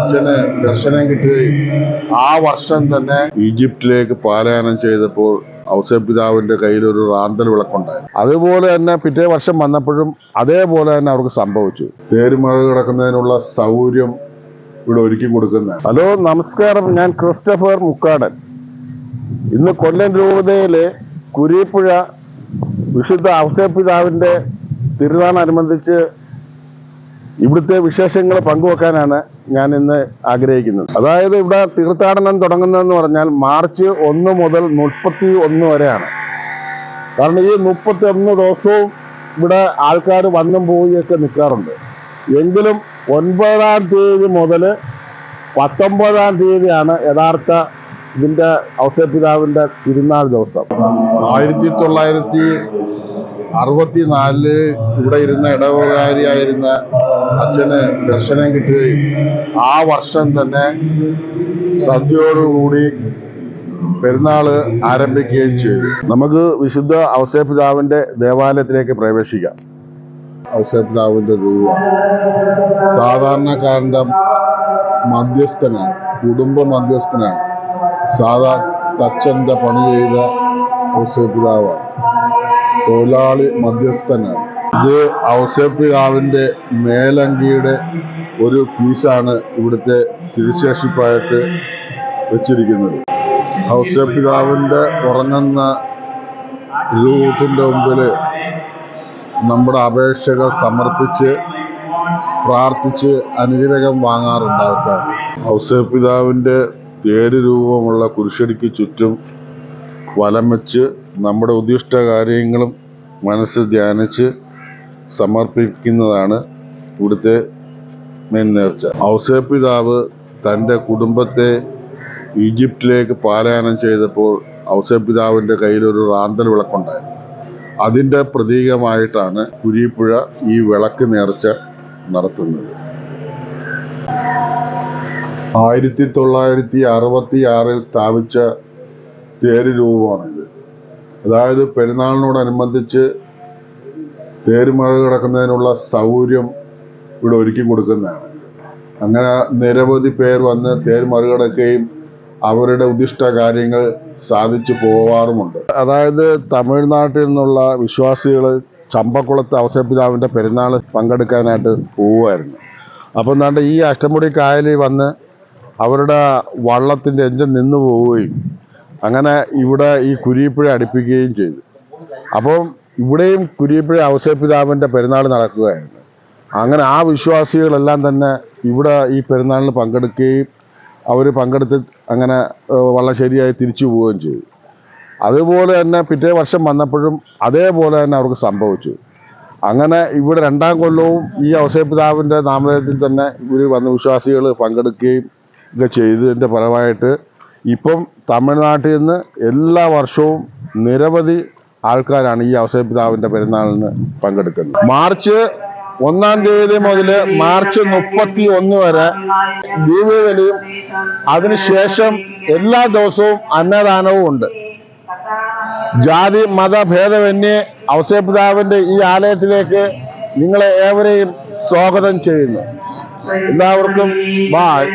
അച്ഛന് ദർശനം കിട്ടുകയും ആ വർഷം തന്നെ ഈജിപ്തിലേക്ക് പാലായനം ചെയ്തപ്പോൾ ഔസേപിതാവിന്റെ കയ്യിൽ ഒരു റാന്തൽ വിളക്കുണ്ടായി. അതുപോലെ തന്നെ പിറ്റേ വർഷം വന്നപ്പോഴും അതേപോലെ തന്നെ അവർക്ക് സംഭവിച്ചു. തേരുമഴ കിടക്കുന്നതിനുള്ള സൗകര്യം ഇവിടെ ഒരുക്കി കൊടുക്കുന്ന. ഹലോ നമസ്കാരം. ഞാൻ ക്രിസ്റ്റഫർ മുക്കാടൻ. ഇന്ന് കൊല്ലം രൂപതയിലെ കുരീപ്പുഴ വിശുദ്ധ ഔസേപിതാവിന്റെ തിരുനാളനുബന്ധിച്ച് ഇവിടുത്തെ വിശേഷങ്ങൾ പങ്കുവെക്കാനാണ് ഞാൻ ഇന്ന് ആഗ്രഹിക്കുന്നത്. അതായത് ഇവിടെ തീർത്ഥാടനം തുടങ്ങുന്നതെന്ന് പറഞ്ഞാൽ മാർച്ച് ഒന്ന് മുതൽ മുപ്പത്തി ഒന്ന് വരെയാണ്. കാരണം ഈ മുപ്പത്തി ഒന്ന് ദിവസവും ഇവിടെ ആൾക്കാർ വന്നും പോവുകയൊക്കെ നിൽക്കാറുണ്ട് എങ്കിലും ഒൻപതാം തീയതി മുതൽ പത്തൊമ്പതാം തീയതിയാണ് യഥാർത്ഥ ഇതിന്റെ ഔസപിതാവിന്റെ തിരുനാൾ ദിവസം. ആയിരത്തി തൊള്ളായിരത്തി അറുപത്തിനാലിൽ ഇവിടെ ഇരുന്ന ഇടവകാരിയായിരുന്ന അച്ഛന് ദർശനം കിട്ടുകയും ആ വർഷം തന്നെ സദ്യയോടുകൂടി പെരുന്നാൾ ആരംഭിക്കുകയും ചെയ്തു. നമുക്ക് വിശുദ്ധ ഔസേപിതാവിന്റെ ദേവാലയത്തിലേക്ക് പ്രവേശിക്കാം. ഔസേപിതാവിന്റെ രൂപം. സാധാരണക്കാരന്റെ മധ്യസ്ഥനാണ് കുടുംബ മധ്യസ്ഥനാണ്. സാധാ തച്ചന്റെ പണി ചെയ്ത ഔസേപിതാവാണ് തൊഴിലാളി മധ്യസ്ഥനാണ്. ഇത് ഔസേപിതാവിന്റെ മേലങ്കിയുടെ ഒരു പീസാണ് ഇവിടുത്തെ തിരുശേഷിപ്പായിട്ട് വെച്ചിരിക്കുന്നത്. ഔസേപിതാവിന്റെ ഉറങ്ങുന്ന രൂപത്തിന്റെ മുമ്പിൽ നമ്മുടെ അപേക്ഷകൾ സമർപ്പിച്ച് പ്രാർത്ഥിച്ച് അനുഗ്രഹം വാങ്ങാറുണ്ട് ആൾക്കാർ. ഔസേപിതാവിന്റെ തേര് രൂപമുള്ള കുരിശടിക്ക് ചുറ്റും വലം വെച്ച് നമ്മുടെ ഉദ്ദിഷ്ട കാര്യങ്ങളും മനസ്സ് ധ്യാനിച്ച് സമർപ്പിക്കുന്നതാണ് ഇവിടുത്തെ മെയിൻ നേർച്ച. ഔസേപ്പിതാവ് തന്റെ കുടുംബത്തെ ഈജിപ്തിലേക്ക് പാലായനം ചെയ്തപ്പോൾ ഔസേപ്പിതാവിന്റെ കയ്യിൽ ഒരു റാന്തൽ വിളക്കുണ്ടായിരുന്നു. അതിന്റെ പ്രതീകമായിട്ടാണ് കുരിപ്പുഴ ഈ വിളക്ക് നേർച്ച നടത്തുന്നത്. ആയിരത്തി തൊള്ളായിരത്തി അറുപത്തി ആറിൽ സ്ഥാപിച്ച തേര് രൂപമാണിത് അതായത് പെരുന്നാളിനോടനുബന്ധിച്ച് തേരുമഴ കിടക്കുന്നതിനുള്ള സൗകര്യം ഇവിടെ ഒരുക്കി കൊടുക്കുന്നതാണ്. അങ്ങനെ നിരവധി പേർ വന്ന് തേർ മറികടക്കുകയും അവരുടെ ഉദ്ദിഷ്ട കാര്യങ്ങൾ സാധിച്ചു പോവാറുമുണ്ട്. അതായത് തമിഴ്നാട്ടിൽ നിന്നുള്ള വിശ്വാസികൾ ചമ്പക്കുളത്ത് അവസരപിതാവിന്റെ പെരുന്നാൾ പങ്കെടുക്കാനായിട്ട് പോവുമായിരുന്നു. അപ്പം എന്താണ്ട് ഈ അഷ്ടമുടി കായലിൽ വന്ന് അവരുടെ വള്ളത്തിന്റെ എഞ്ചിൻ നിന്നു പോവുകയും അങ്ങനെ ഇവിടെ ഈ കുരിപ്പുഴ അടുപ്പിക്കുകയും ചെയ്തു. അപ്പം ഇവിടെയും കുരിപ്പുഴ ഔസപിതാവിന്റെ പെരുന്നാൾ നടക്കുകയായിരുന്നു. അങ്ങനെ ആ വിശ്വാസികളെല്ലാം തന്നെ ഇവിടെ ഈ പെരുന്നാളിന് പങ്കെടുക്കുകയും അവർ പങ്കെടുത്ത് അങ്ങനെ വളരെ വള്ളശ്ശേരിയായി തിരിച്ചു പോവുകയും ചെയ്തു. അതുപോലെ തന്നെ പിറ്റേ വർഷം വന്നപ്പോഴും അതേപോലെ തന്നെ അവർക്ക് സംഭവിച്ചു. അങ്ങനെ ഇവിടെ രണ്ടാം കൊല്ലവും ഈ ഔസേപിതാവിന്റെ നാമധേയത്തിൽ തന്നെ ഇവർ വന്ന വിശ്വാസികൾ പങ്കെടുക്കുകയും ഒക്കെ ചെയ്തതിന്റെ ഫലമായിട്ട് ഇപ്പം തമിഴ്നാട്ടിൽ നിന്ന് എല്ലാ വർഷവും നിരവധി ആൾക്കാരാണ് ഈ ഔസേപിതാവിന്റെ പെരുന്നാളിന് പങ്കെടുക്കുന്നത്. മാർച്ച് ഒന്നാം തീയതി മുതൽ മാർച്ച് മുപ്പത്തി ഒന്ന് വരെ ദീപാവലിയും അതിനുശേഷം എല്ലാ ദിവസവും അന്നദാനവും ഉണ്ട്. ജാതി മത ഭേദമന്യേ അവസരപിതാവിന്റെ ഈ ആലയത്തിലേക്ക് നിങ്ങളെ ഏവരെയും സ്വാഗതം ചെയ്യുന്നു. എല്ലാവർക്കും ബായ്.